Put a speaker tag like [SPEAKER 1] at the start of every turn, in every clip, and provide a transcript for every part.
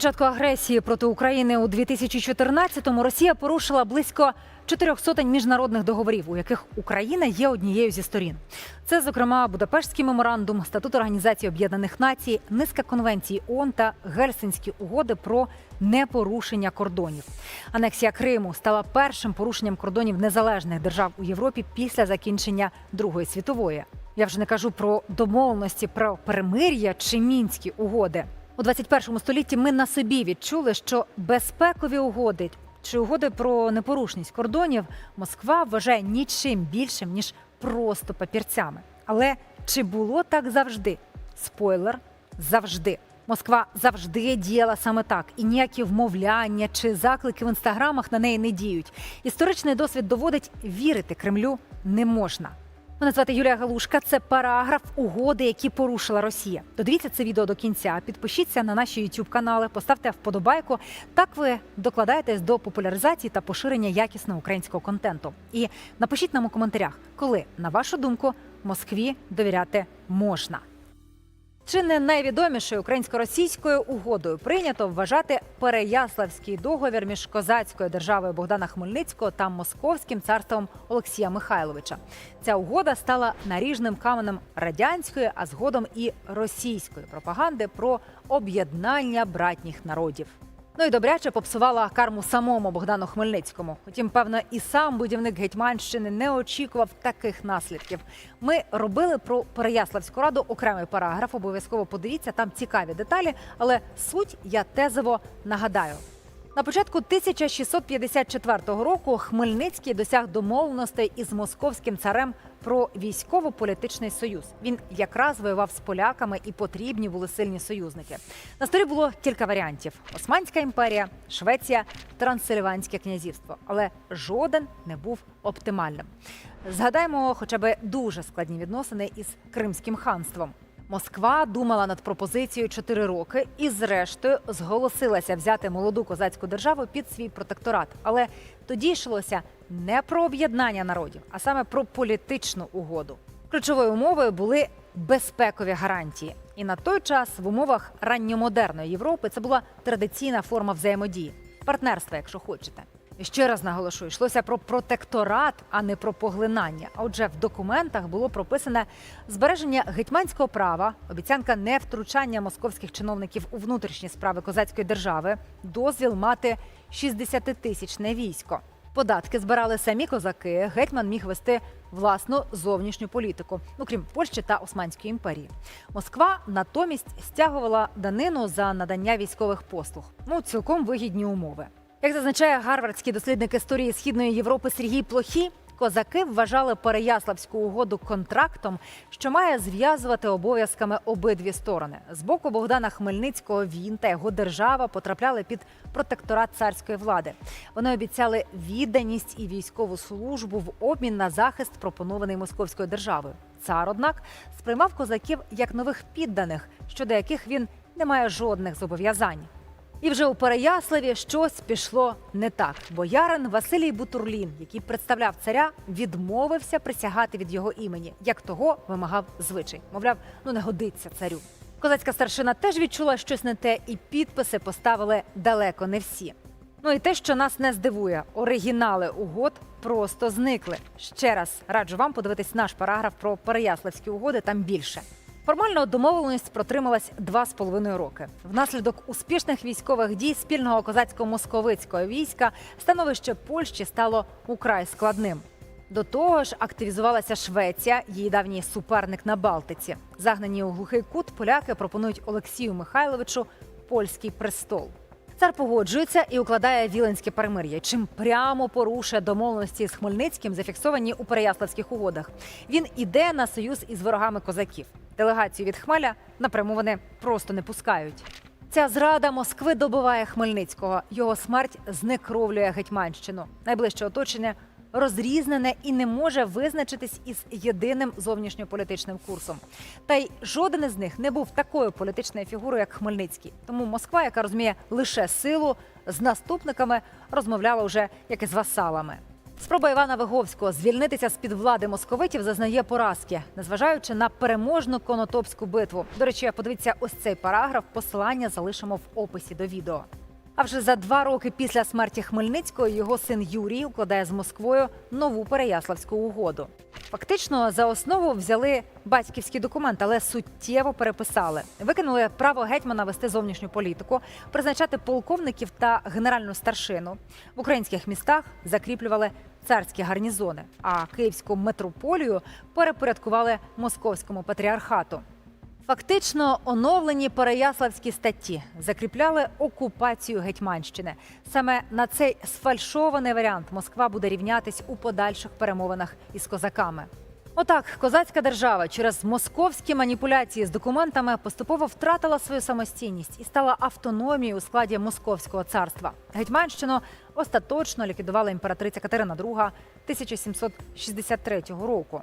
[SPEAKER 1] початку агресії проти України у 2014-му Росія порушила близько чотирьох сотень міжнародних договорів, у яких Україна є однією зі сторін. Це, зокрема, Будапештський меморандум, статут Організації Об'єднаних Націй, низка конвенцій ООН та Гельсинські угоди про непорушення кордонів. Анексія Криму стала першим порушенням кордонів незалежних держав у Європі після закінчення Другої світової. Я вже не кажу про домовленості про перемир'я чи мінські угоди. У 21 столітті ми на собі відчули, що безпекові угоди чи угоди про непорушність кордонів Москва вважає нічим більшим ніж просто папірцями. Але чи було так завжди? Спойлер завжди. Москва завжди діяла саме так, і ніякі вмовляння чи заклики в інстаграмах на неї не діють. Історичний досвід доводить, вірити Кремлю не можна. Мене звати Юлія Галушка. Це параграф угоди, які порушила Росія. Додивіться це відео до кінця. Підпишіться на наші youtube канали, поставте вподобайку. Так ви докладаєтесь до популяризації та поширення якісного українського контенту. І напишіть нам у коментарях, коли, на вашу думку, Москві довіряти можна. Чи не найвідомішою українсько-російською угодою прийнято вважати Переяславський договір між козацькою державою Богдана Хмельницького та Московським царством Олексія Михайловича? Ця угода стала наріжним каменем радянської, а згодом і російської пропаганди про об'єднання братніх народів. Ну і добряче попсувала карму самому Богдану Хмельницькому. Утім, певно, і сам будівник Гетьманщини не очікував таких наслідків. Ми робили про Переяславську раду окремий параграф. Обов'язково подивіться там цікаві деталі, але суть я тезово нагадаю. На початку 1654 року Хмельницький досяг домовленостей із московським царем про військово-політичний союз. Він якраз воював з поляками і потрібні були сильні союзники. На столі було кілька варіантів: Османська імперія, Швеція, Трансильванське князівство. Але жоден не був оптимальним. Згадаємо, хоча б дуже складні відносини із Кримським ханством. Москва думала над пропозицією чотири роки і, зрештою, зголосилася взяти молоду козацьку державу під свій протекторат. Але тоді йшлося не про об'єднання народів, а саме про політичну угоду. Ключовою умовою були безпекові гарантії. І на той час в умовах ранньомодерної Європи це була традиційна форма взаємодії, партнерства, якщо хочете. Ще раз наголошую, йшлося про протекторат, а не про поглинання. А Отже, в документах було прописане збереження гетьманського права, обіцянка невтручання московських чиновників у внутрішні справи козацької держави, дозвіл мати 60-тисячне військо. Податки збирали самі козаки. Гетьман міг вести власну зовнішню політику, окрім Польщі та Османської імперії. Москва натомість стягувала данину за надання військових послуг. Ну цілком вигідні умови. Як зазначає гарвардський дослідник історії східної Європи Сергій Плохі, козаки вважали Переяславську угоду контрактом, що має зв'язувати обов'язками обидві сторони. З боку Богдана Хмельницького він та його держава потрапляли під протекторат царської влади. Вони обіцяли відданість і військову службу в обмін на захист, пропонований московською державою. Цар, однак, сприймав козаків як нових підданих, щодо яких він не має жодних зобов'язань. І вже у Переяславі щось пішло не так. Боярин Василій Бутурлін, який представляв царя, відмовився присягати від його імені, як того вимагав звичай. Мовляв, ну не годиться царю. Козацька старшина теж відчула щось не те, і підписи поставили далеко не всі. Ну і те, що нас не здивує, оригінали угод просто зникли. Ще раз раджу вам подивитись наш параграф про Переяславські угоди. Там більше. Формально домовленість протрималась два з половиною роки. Внаслідок успішних військових дій спільного козацько-московицького війська становище Польщі стало украй складним. До того ж, активізувалася Швеція, її давній суперник на Балтиці. Загнані у глухий кут поляки пропонують Олексію Михайловичу польський престол. Цар погоджується і укладає віленське перемир'я, чим прямо порушує домовленості з Хмельницьким, зафіксовані у Переяславських угодах. Він іде на союз із ворогами козаків. Делегацію від Хмеля напряму вони просто не пускають. Ця зрада Москви добиває Хмельницького. Його смерть знекровлює Гетьманщину. Найближче оточення розрізнене і не може визначитись із єдиним зовнішньополітичним курсом. Та й жоден із них не був такою політичною фігурою, як Хмельницький. Тому Москва, яка розуміє лише силу, з наступниками розмовляла вже як і з васалами. Спроба Івана Виговського звільнитися з під влади московитів зазнає поразки, незважаючи на переможну конотопську битву. До речі, подивіться ось цей параграф. Посилання залишимо в описі до відео. А вже за два роки після смерті Хмельницького його син Юрій укладає з Москвою нову Переяславську угоду. Фактично за основу взяли батьківський документ, але суттєво переписали. Викинули право гетьмана вести зовнішню політику, призначати полковників та генеральну старшину. В українських містах закріплювали царські гарнізони, а київську митрополію перепорядкували московському патріархату. Фактично оновлені переяславські статті закріпляли окупацію Гетьманщини. Саме на цей сфальшований варіант Москва буде рівнятись у подальших перемовинах із козаками. Отак, козацька держава через московські маніпуляції з документами поступово втратила свою самостійність і стала автономією у складі московського царства. Гетьманщину остаточно ліквідувала імператриця Катерина II 1763 року.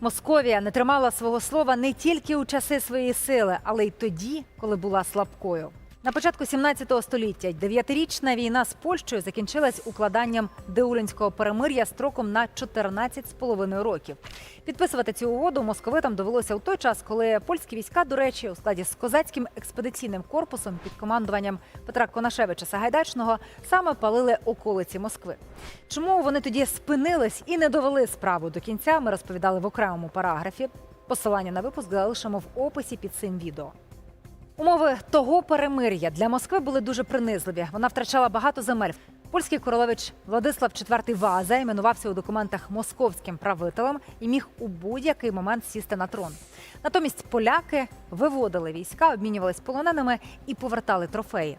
[SPEAKER 1] Московія не тримала свого слова не тільки у часи своєї сили, але й тоді, коли була слабкою. На початку 17 століття дев'ятирічна війна з Польщею закінчилась укладанням Деулінського перемир'я строком на 14,5 років. Підписувати цю угоду московитам довелося у той час, коли польські війська, до речі, у складі з козацьким експедиційним корпусом під командуванням Петра Конашевича Сагайдачного саме палили околиці Москви. Чому вони тоді спинились і не довели справу до кінця? Ми розповідали в окремому параграфі. Посилання на випуск залишимо в описі під цим відео. Умови того перемир'я для Москви були дуже принизливі. Вона втрачала багато земель. Польський королевич Владислав IV Ваза іменувався у документах московським правителем і міг у будь-який момент сісти на трон. Натомість поляки виводили війська, обмінювались полоненими і повертали трофеї.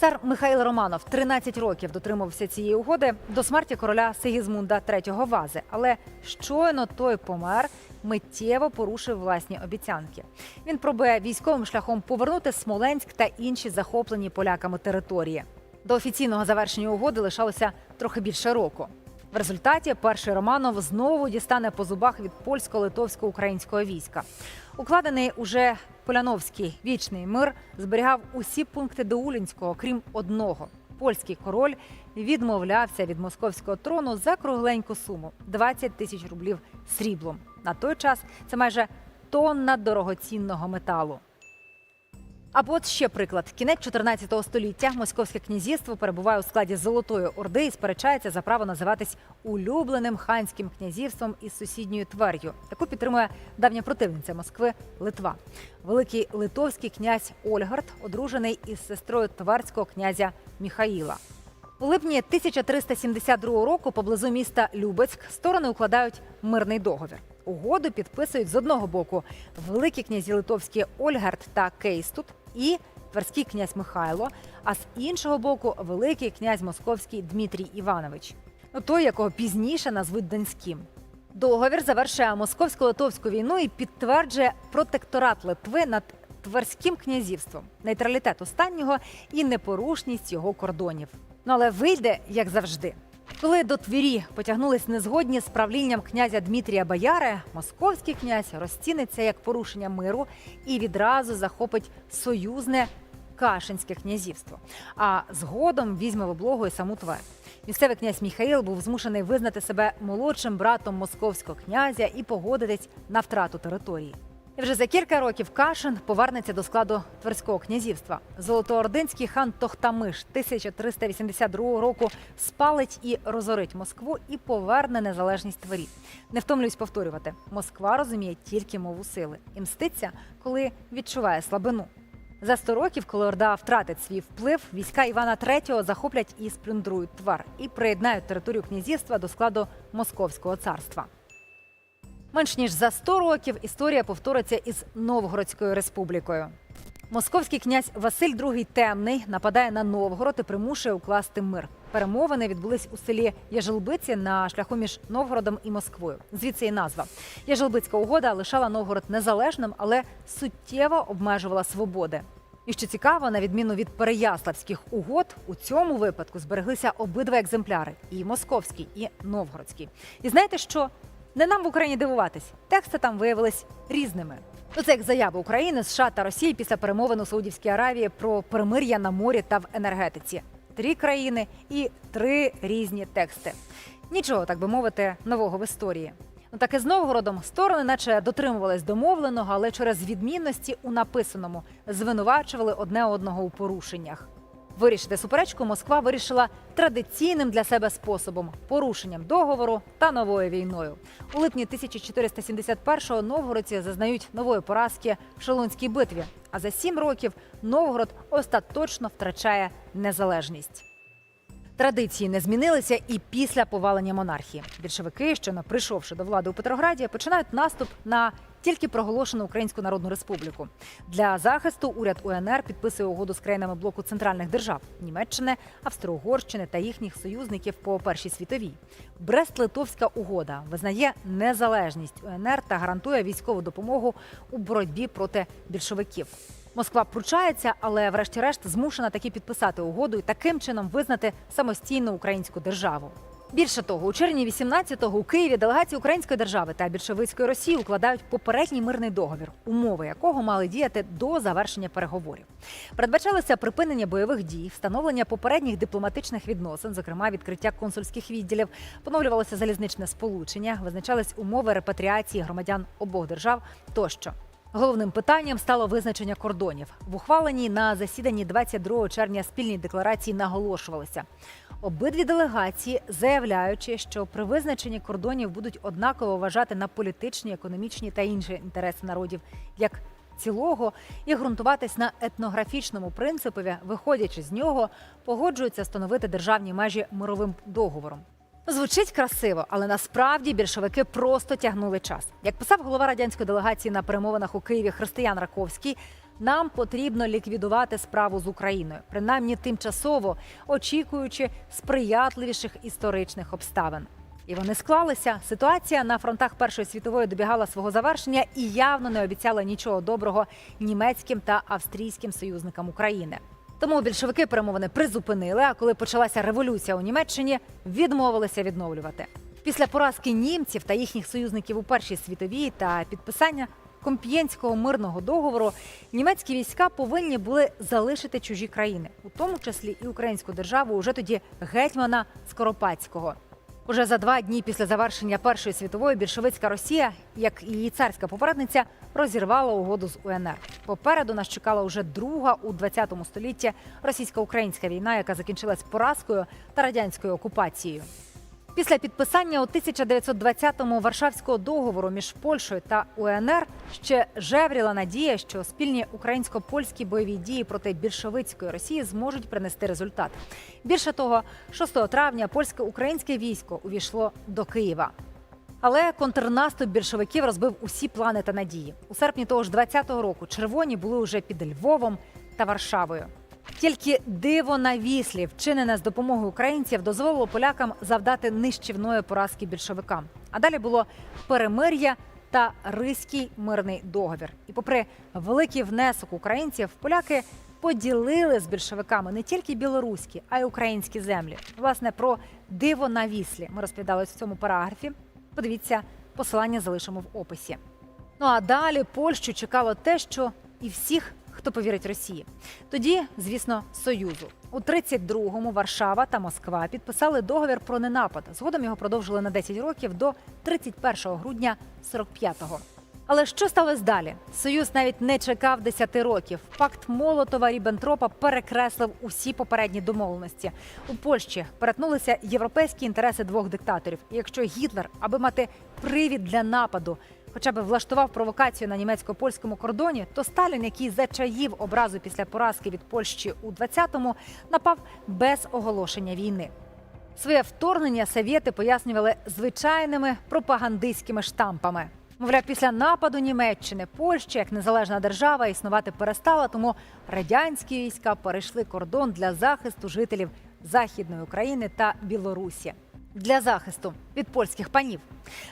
[SPEAKER 1] Цар Михайло Романов 13 років дотримувався цієї угоди до смерті короля Сигізмунда III Вази. Але щойно той помер, миттєво порушив власні обіцянки. Він пробує військовим шляхом повернути Смоленськ та інші захоплені поляками території. До офіційного завершення угоди лишалося трохи більше року. В результаті перший Романов знову дістане по зубах від польсько-литовсько-українського війська. Укладений уже Поляновський вічний мир зберігав усі пункти Доулінського, крім одного. Польський король відмовлявся від московського трону за кругленьку суму 20 тисяч рублів сріблом. На той час це майже тонна дорогоцінного металу. Або от ще приклад: кінець 14 століття московське князівство перебуває у складі Золотої Орди і сперечається за право називатись улюбленим ханським князівством із сусідньою Твер'ю, яку підтримує давня противниця Москви Литва. Великий литовський князь Ольгард, одружений із сестрою тверського князя Міхаїла. У липні 1372 року поблизу міста Любецьк сторони укладають мирний договір. Угоду підписують з одного боку великі князі литовські Ольгард та Кейстут і тверський князь Михайло, а з іншого боку великий князь московський Дмитрій Іванович, ну той, якого пізніше назвуть Донським. Договір завершує московсько-литовську війну і підтверджує протекторат Литви над Тверським князівством, нейтралітет останнього і непорушність його кордонів. Ну але вийде як завжди. Коли до Твірі потягнулись незгодні з правлінням князя Дмитрія Бояри, московський князь розціниться як порушення миру і відразу захопить союзне Кашинське князівство. А згодом візьме в облогу і саму Тверь. Місцевий князь Міхаїл був змушений визнати себе молодшим братом московського князя і погодитись на втрату території. І вже за кілька років Кашин повернеться до складу Тверського князівства. Золотоординський хан Тохтамиш 1382 року спалить і розорить Москву і поверне незалежність Твері. Не втомлююсь повторювати: Москва розуміє тільки мову сили і мститься, коли відчуває слабину. За 100 років, коли Орда втратить свій вплив, війська Івана III захоплять і сплюндрують твар і приєднають територію князівства до складу Московського царства. Менш ніж за 100 років історія повториться із Новгородською республікою. Московський князь Василь II Темний нападає на Новгород і примушує укласти мир. Перемовини відбулись у селі Яжелбиці на шляху між Новгородом і Москвою. Звідси і назва. Яжелбицька угода лишала Новгород незалежним, але суттєво обмежувала свободи. І що цікаво, на відміну від переяславських угод, у цьому випадку збереглися обидва екземпляри: і московський, і новгородський. І знаєте що? Не нам в Україні дивуватись. Тексти там виявились різними. Ну, це як заява України, США та Росії після перемовин у Саудівській Аравії про перемир'я на морі та в енергетиці. три країни і три різні тексти. Нічого, так би мовити, нового в історії. Ну так і з Новгородом сторони, наче дотримувались домовленого, але через відмінності у написаному звинувачували одне одного у порушеннях. Вирішити суперечку Москва вирішила традиційним для себе способом порушенням договору та новою війною. У липні 1471-го новгородці зазнають нової поразки в Шолунській битві. А за сім років Новгород остаточно втрачає незалежність. Традиції не змінилися і після повалення монархії. Більшовики, що прийшовши до влади у Петрограді, починають наступ на тільки проголошену Українську Народну Республіку. Для захисту уряд УНР підписує угоду з країнами блоку центральних держав Німеччини, Австро-Угорщини та їхніх союзників по першій світовій. Брест-Литовська угода визнає незалежність УНР та гарантує військову допомогу у боротьбі проти більшовиків. Москва пручається, але врешті-решт змушена таки підписати угоду і таким чином визнати самостійну українську державу. Більше того, у червні 18-го у Києві делегації Української держави та більшовицької Росії укладають попередній мирний договір, умови якого мали діяти до завершення переговорів. Передбачалося припинення бойових дій, встановлення попередніх дипломатичних відносин, зокрема відкриття консульських відділів, поновлювалося залізничне сполучення, визначались умови репатріації громадян обох держав тощо. Головним питанням стало визначення кордонів. В ухваленій на засіданні 22 червня спільній декларації наголошувалося. Обидві делегації, заявляючи, що при визначенні кордонів будуть однаково вважати на політичні, економічні та інші інтереси народів як цілого і ґрунтуватись на етнографічному принципові, виходячи з нього, погоджуються встановити державні межі мировим договором. Звучить красиво, але насправді більшовики просто тягнули час. Як писав голова радянської делегації на перемовинах у Києві Християн Раковський, нам потрібно ліквідувати справу з Україною, принаймні тимчасово очікуючи сприятливіших історичних обставин. І вони склалися. Ситуація на фронтах Першої світової добігала свого завершення і явно не обіцяла нічого доброго німецьким та австрійським союзникам України. Тому більшовики перемовини призупинили. А коли почалася революція у Німеччині, відмовилися відновлювати. Після поразки німців та їхніх союзників у Першій світовій та підписання Комп'єнського мирного договору німецькі війська повинні були залишити чужі країни, у тому числі і українську державу, уже тоді гетьмана Скоропадського. Уже за два дні після завершення Першої світової більшовицька Росія, як і її царська попередниця, розірвала угоду з УНР. Попереду нас чекала уже друга у 20 столітті російсько-українська війна, яка закінчилась поразкою та радянською окупацією. Після підписання у 1920-му Варшавського договору між Польщею та УНР ще жевріла надія, що спільні українсько-польські бойові дії проти більшовицької Росії зможуть принести результат. Більше того, 6 травня польсько-українське військо увійшло до Києва. Але контрнаступ більшовиків розбив усі плани та надії. У серпні того ж 20-го року червоні були уже під Львовом та Варшавою. Тільки диво на віслі, вчинене з допомогою українців, дозволило полякам завдати нищівної поразки більшовикам. А далі було перемир'я та Ризький мирний договір. І, попри великий внесок українців, поляки поділили з більшовиками не тільки білоруські, а й українські землі. Власне про диво на віслі ми розповідали в цьому параграфі. Подивіться, посилання залишимо в описі. Ну а далі Польщу чекало те, що і всіх, хто повірить Росії. Тоді, звісно, Союзу. У 32-му Варшава та Москва підписали договір про ненапад. Згодом його продовжили на 10 років до 31 грудня 45-го. Але що сталося далі? Союз навіть не чекав 10 років. Пакт Молотова Ріббентропа перекреслив усі попередні домовленості. У Польщі перетнулися європейські інтереси двох диктаторів. І якщо Гітлер, аби мати привід для нападу, хоча б влаштував провокацію на німецько-польському кордоні, то Сталін, який зачаїв образу після поразки від Польщі у 20-му, напав без оголошення війни. Своє вторгнення совєти пояснювали звичайними пропагандистськими штампами. Мовляв, після нападу Німеччини Польща як незалежна держава існувати перестала, тому радянські війська перейшли кордон для захисту жителів Західної України та Білорусі. Для захисту від польських панів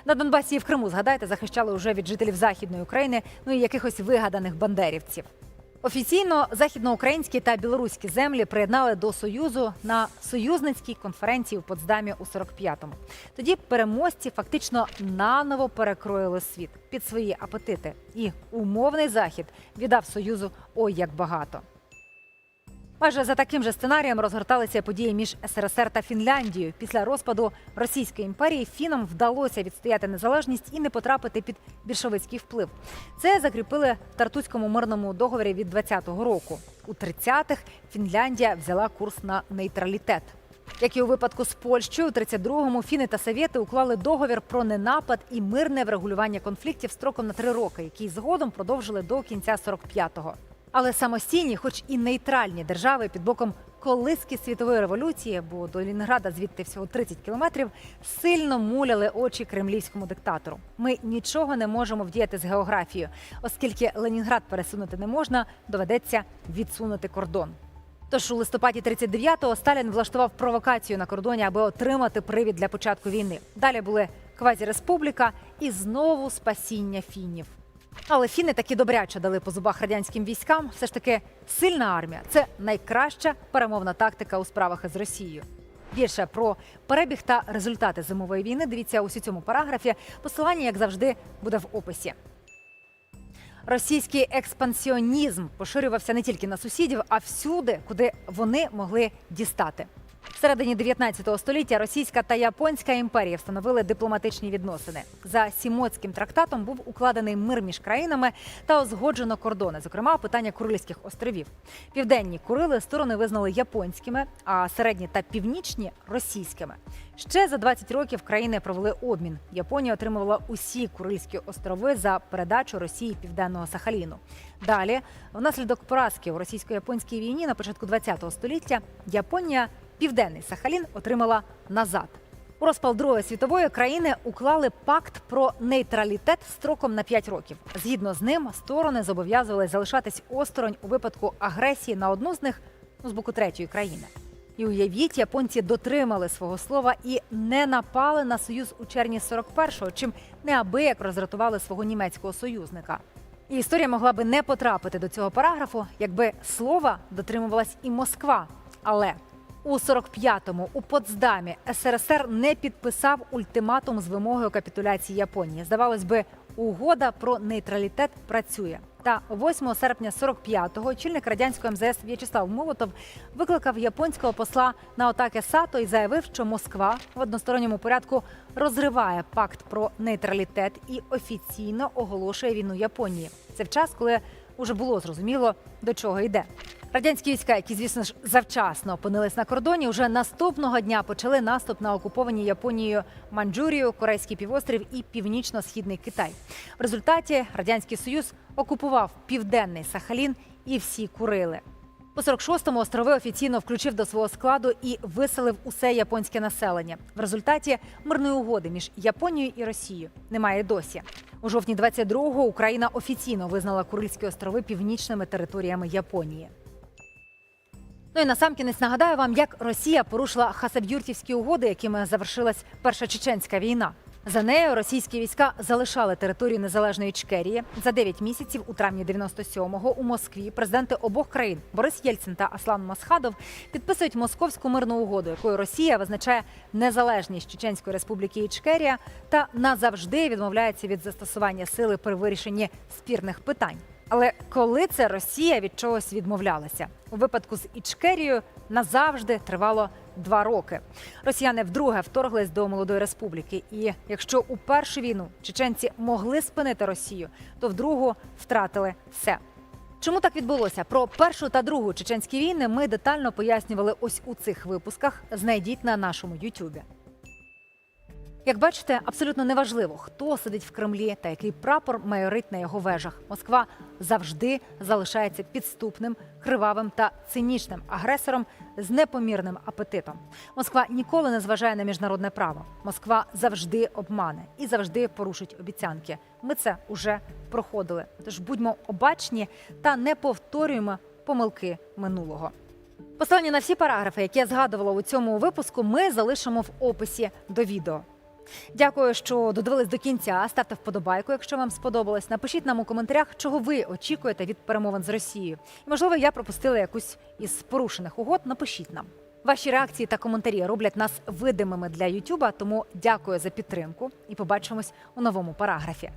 [SPEAKER 1] на Донбасі і в Криму згадайте, захищали вже від жителів Західної України, ну і якихось вигаданих бандерівців. Офіційно західноукраїнські та білоруські землі приєднали до союзу на союзницькій конференції у Потсдамі у 45-му. Тоді переможці фактично наново перекроїли світ під свої апетити, і умовний захід віддав союзу ой як багато. Майже за таким же сценарієм розгорталися події між СРСР та Фінляндією. Після розпаду Російської імперії фінам вдалося відстояти незалежність і не потрапити під більшовицький вплив. Це закріпили в Тартуському мирному договорі від 20-го року. У 30-х Фінляндія взяла курс на нейтралітет. Як і у випадку з Польщею, у 32-му фіни та совєти уклали договір про ненапад і мирне врегулювання конфліктів строком на три роки, який згодом продовжили до кінця 45-го. Але самостійні, хоч і нейтральні держави під боком колиски світової революції, бо до Лінграда звідти всього 30 кілометрів, сильно муляли очі кремлівському диктатору. Ми нічого не можемо вдіяти з географією, оскільки Ленінград пересунути не можна, доведеться відсунути кордон. Тож у листопаді 39-го Сталін влаштував провокацію на кордоні, аби отримати привід для початку війни. Далі були квазіреспубліка і знову спасіння фінів. Але фіни таки добряче дали по зубах радянським військам. Все ж таки сильна армія це найкраща перемовна тактика у справах із Росією. Більше про перебіг та результати зимової війни дивіться у цьому параграфі. Посилання, як завжди, буде в описі. Російський експансіонізм поширювався не тільки на сусідів, а всюди, куди вони могли дістати. В середині 19 століття російська та японська імперії встановили дипломатичні відносини. За сімоцьким трактатом був укладений мир між країнами та узгоджено кордони, зокрема питання Курильських островів. Південні Курили сторони визнали японськими, а середні та північні російськими. Ще за 20 років країни провели обмін. Японія отримувала усі Курильські острови за передачу Росії південного Сахаліну. Далі, внаслідок поразки у російсько-японській війні на початку ХХ століття, Японія південний Сахалін отримала назад. У розпал Другої світової країни уклали пакт про нейтралітет строком на 5 років. Згідно з ним, сторони зобов'язували залишатись осторонь у випадку агресії на одну з них ну, з боку третьої країни. І уявіть, японці дотримали свого слова і не напали на союз у червні 41-го, чим неабияк роздратували свого німецького союзника. І історія могла би не потрапити до цього параграфу, якби слова дотримувалась і Москва. Але у 45-му у Потсдамі СРСР не підписав ультиматум з вимогою капітуляції Японії. Здавалось би, угода про нейтралітет працює. Та 8 серпня 45-го очільник радянського МЗС В'ячеслав Молотов викликав японського посла на Отаке Сато і заявив, що Москва в односторонньому порядку розриває пакт про нейтралітет і офіційно оголошує війну Японії. Це в час, коли уже було зрозуміло, до чого йде. Радянські війська, які, звісно ж, завчасно опинились на кордоні, уже наступного дня почали наступ на окуповані Японією Маньчжурію, Корейський півострів і північно-східний Китай. В результаті радянський союз окупував південний Сахалін і всі Курили. У 46-му острови офіційно включив до свого складу і виселив усе японське населення. В результаті мирної угоди між Японією і Росією немає досі. У жовтні 22-го Україна офіційно визнала Курильські острови північними територіями Японії. Ну і насамкінець нагадаю вам, як Росія порушила хасаб'юртівські угоди, якими завершилась перша чеченська війна. За нею російські війська залишали територію незалежної Ічкерії. За 9 місяців у травні 97-го у Москві президенти обох країн Борис Єльцин та Аслан Масхадов підписують московську мирну угоду, якою Росія визначає незалежність Чеченської республіки Ічкерія та назавжди відмовляється від застосування сили при вирішенні спірних питань. Але коли це Росія від чогось відмовлялася? У випадку з Ічкерією назавжди тривало два роки. Росіяни вдруге вторглись до молодої республіки. І якщо у першу війну чеченці могли спинити Росію, то в втратили все. Чому так відбулося? Про першу та другу чеченські війни ми детально пояснювали ось у цих випусках. Знайдіть на нашому Ютубі. Як бачите, абсолютно неважливо, хто сидить в Кремлі та який прапор майорить на його вежах. Москва завжди залишається підступним, кривавим та цинічним агресором з непомірним апетитом. Москва ніколи не зважає на міжнародне право. Москва завжди обмане і завжди порушить обіцянки. Ми це уже проходили. Тож будьмо обачні та не повторюємо помилки минулого. Посилання на всі параграфи, які я згадувала у цьому випуску, ми залишимо в описі до відео. Дякую, що додивились до кінця. Ставте вподобайку, якщо вам сподобалось. Напишіть нам у коментарях, чого ви очікуєте від перемовин з Росією. І, можливо, я пропустила якусь із порушених угод. Напишіть нам. Ваші реакції та коментарі роблять нас видимими для Ютуба. Тому дякую за підтримку і побачимось у новому параграфі.